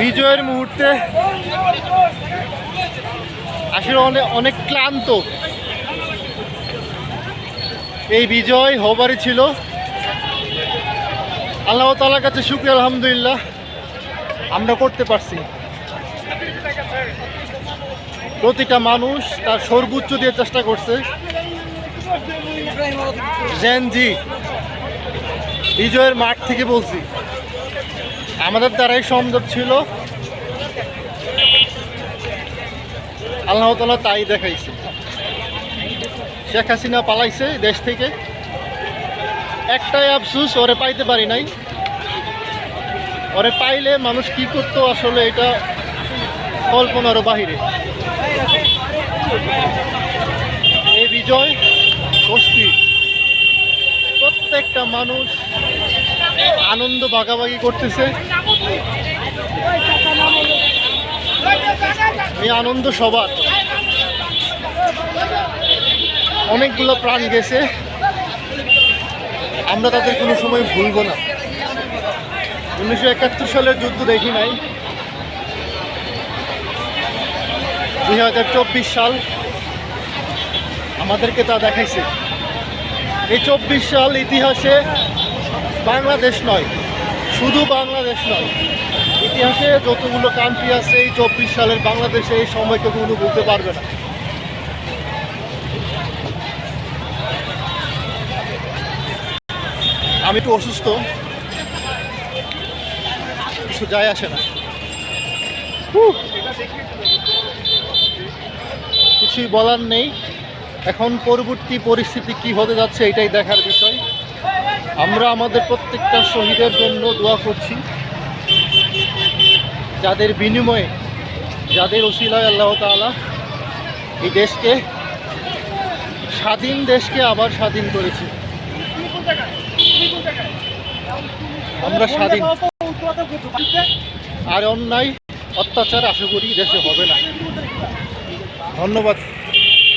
বিজয়ের মুহূর্তে আসলে অনেক অনেক ক্লান্ত। এই বিজয় হবারই ছিল। আল্লাহ তালার কাছে শুক্রিয়া, আলহামদুলিল্লাহ। আমরা করতে পারছি। প্রতিটা মানুষ তার সর্বোচ্চ দিয়ে চেষ্টা করছে। জেনজি, বিজয়ের মাঠ থেকে বলছি। আমাদের দ্বারাই সম্ভব ছিল। আল্লাহ তালা তাই দেখাইছে। শেখ হাসিনা পালাইছে দেশ থেকে। একটাই আফসুস, ওরে পাইতে পারি নাই। ওরে পাইলে মানুষ কি করতো আসলে এটা কল্পনারও বাহিরে। এই বিজয় স্বস্তি প্রত্যেকটা মানুষ আনন্দ ভাগাভাগি করতেছে। এই আনন্দ সবার। অনেকগুলো প্রাণ গেছে। আমরা তাদের কোনো সময় ভুলবো না। উনিশশো একাত্তর সালের যুদ্ধ দেখি নাই। দুই হাজার চব্বিশ সাল আমাদেরকে তা দেখাইছে। এই চব্বিশ সাল ইতিহাসে বাংলাদেশ নয় শুধু বাংলাদেশ নয়, ইতিহাসে যতগুলো কান্ট্রি আছে, এই চব্বিশ সালের বাংলাদেশে এই সময়কে কোনো বলতে পারবে না। আমি একটু অসুস্থ, কিছু যায় আসে না। কিছুই বলার নেই। এখন পরবর্তী পরিস্থিতি কি হতে যাচ্ছে, এটাই দেখার বিষয়। আমরা আমাদের প্রত্যেকটা শহীদের জন্য দোয়া করছি। যাদের বিনিময়ে, যাদের ওসিলায় আল্লাহ তাআলা এই দেশকে, স্বাধীন দেশকে আবার স্বাধীন করেছে। আমরা স্বাধীন। আর অন্যায় অত্যাচার আশা করি দেশে হবে না। ধন্যবাদ।